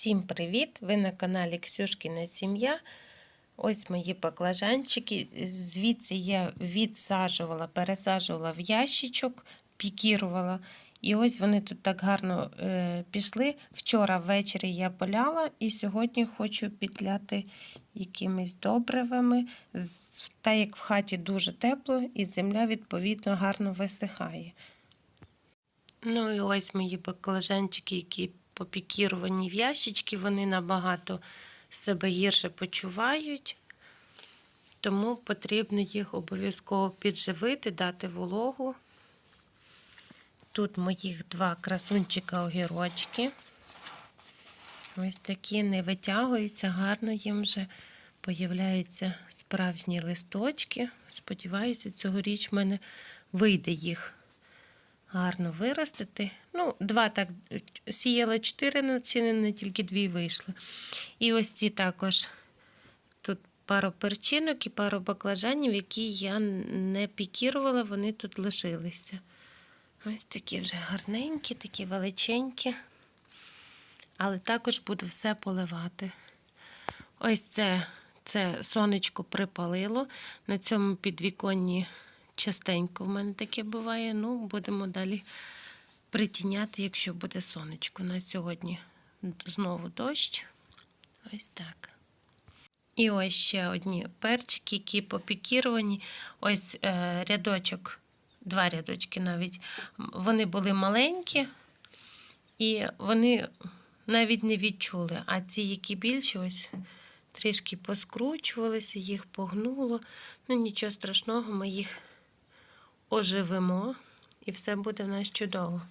Всім привіт! Ви на каналі Ксюшкіна Сім'я. Ось мої баклажанчики. Звідси я відсаджувала, пересаджувала в ящичок, пікірувала. І ось вони тут так гарно е, пішли. Вчора ввечері я поляла і сьогодні хочу підляти якимись добривами. Та як в хаті дуже тепло, і земля відповідно гарно висихає. Ну і ось мої баклажанчики, які попікіровані в ящички, вони набагато себе гірше почувають, тому потрібно їх обов'язково підживити, дати вологу. Тут моїх два красунчика огірочки. Ось такі не витягуються, гарно їм вже появляються справжні листочки. Сподіваюся, цьогоріч в мене вийде їх гарно виростити. Ну, два так сіяла чотири націнені, тільки дві вийшли. І ось ці також тут пару перчинок і пару баклажанів, які я не пікірувала, вони тут лишилися. Ось такі вже гарненькі, такі величенькі. Але також буду все поливати. Ось це, це сонечко припалило. На цьому підвіконні частенько в мене таке буває. Ну, будемо далі притіняти, якщо буде сонечко. На сьогодні знову дощ. Ось так. І ось ще одні перчики, які попікіровані. Ось е, рядочок, два рядочки навіть. Вони були маленькі, і вони навіть не відчули. А ці, які більші, ось трішки поскручувалися, їх погнуло. Ну, нічого страшного, ми їх оживимо, і все буде в нас чудово.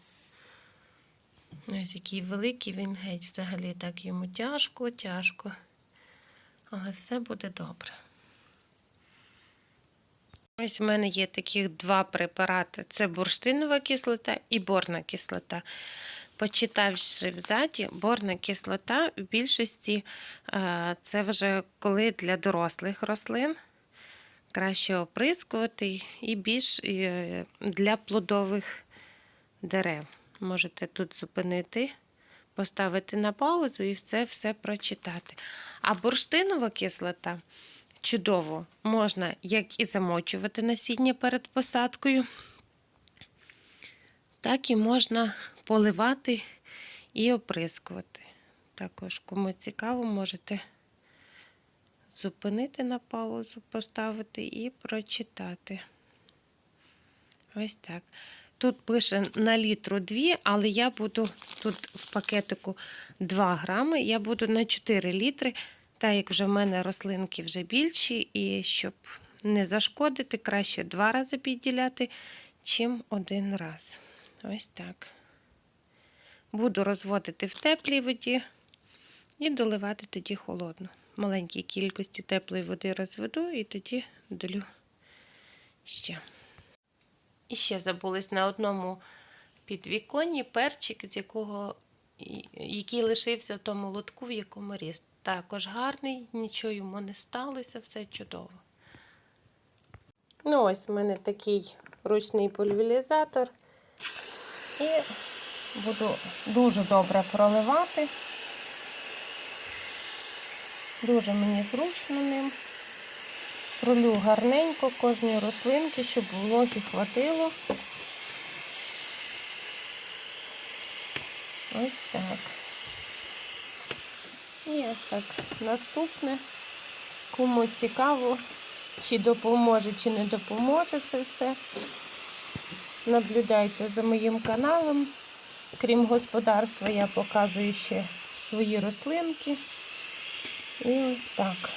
Ось який великий він геть взагалі так йому тяжко, тяжко. Але все буде добре. Ось у мене є таких два препарати: це бурштинова кислота і борна кислота. Почитавши взаді, борна кислота в більшості е, це вже коли для дорослих рослин краще оприскувати і більш е, для плодових дерев. Можете тут зупинити, поставити на паузу і це все прочитати. А бурштинова кислота чудово можна як і замочувати насіння перед посадкою, так і можна поливати і оприскувати. Також, кому цікаво, можете зупинити на паузу, поставити і прочитати. Ось так. Тут пише на літру 2, але я буду тут в пакетику 2 грами, я буду на 4 літри, так як вже в мене рослинки вже більші, і щоб не зашкодити, краще два рази підділяти, чим один раз. Ось так. Буду розводити в теплій воді і доливати тоді холодну. Маленькій кількості теплої води розведу і тоді долю ще. І ще забулись на одному підвіконні перчик, з якого, який лишився в тому лотку, в якому ріс. Також гарний, нічого йому не сталося, все чудово. Ну, ось в мене такий ручний пульверізатор. І буду дуже добре проливати. Дуже мені зручно ним. Пролю гарненько кожної рослинки, щоб вологі хватило. Ось так. І ось так наступне. Кому цікаво, чи допоможе, чи не допоможе це все. Наблюдайте за моїм каналом. Крім господарства, я показую ще свої рослинки. І ось так.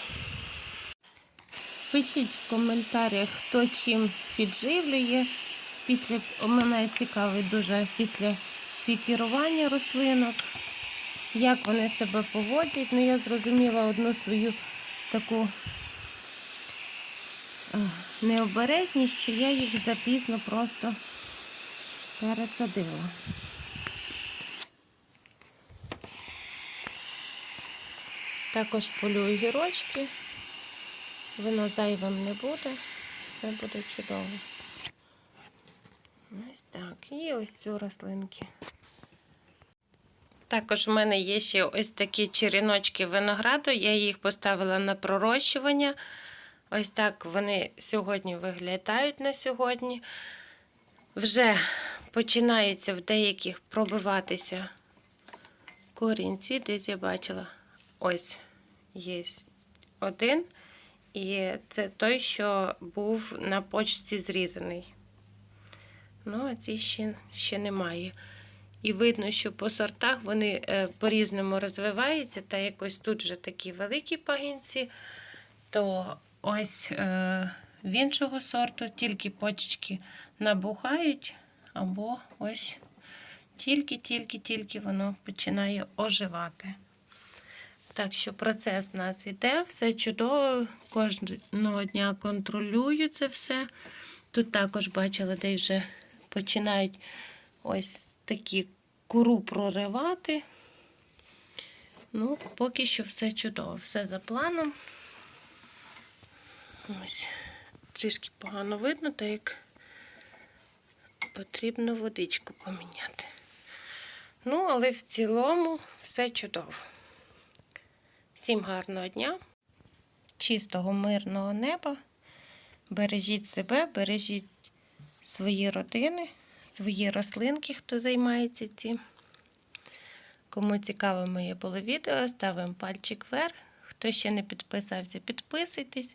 Пишіть в коментарях, хто чим підживлює. Після, мене цікавить дуже після пікірування рослинок, як вони себе поводять. Ну, я зрозуміла одну свою таку необережність, що я їх запізно просто пересадила. Також полюю гірочки. Воно зайвим не буде, все буде чудово. Ось так. І ось цю рослинки. Також в мене є ще ось такі черіночки винограду. Я їх поставила на пророщування. Ось так вони сьогодні виглядають на сьогодні. Вже починаються в деяких пробиватися корінці. Десь я бачила. Ось є один. І це той, що був на почці зрізаний. Ну, а ці ще, ще немає. І видно, що по сортах вони е, по-різному розвиваються, та якось тут вже такі великі пагінці, то ось е, в іншого сорту тільки почечки набухають, або ось тільки-тільки-тільки воно починає оживати. Так що процес у нас іде, все чудово, кожного дня контролюю це все. Тут також бачила, де вже починають ось такі куру проривати. Ну, поки що все чудово, все за планом. Ось, трішки погано видно, так як потрібно водичку поміняти. Ну, але в цілому все чудово. Всім гарного дня, чистого, мирного неба. Бережіть себе, бережіть свої родини, свої рослинки, хто займається цим. Кому цікаве моє було відео, ставимо пальчик вверх. Хто ще не підписався, підписуйтесь,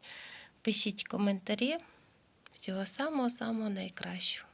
пишіть коментарі. Всього самого-самого найкращого.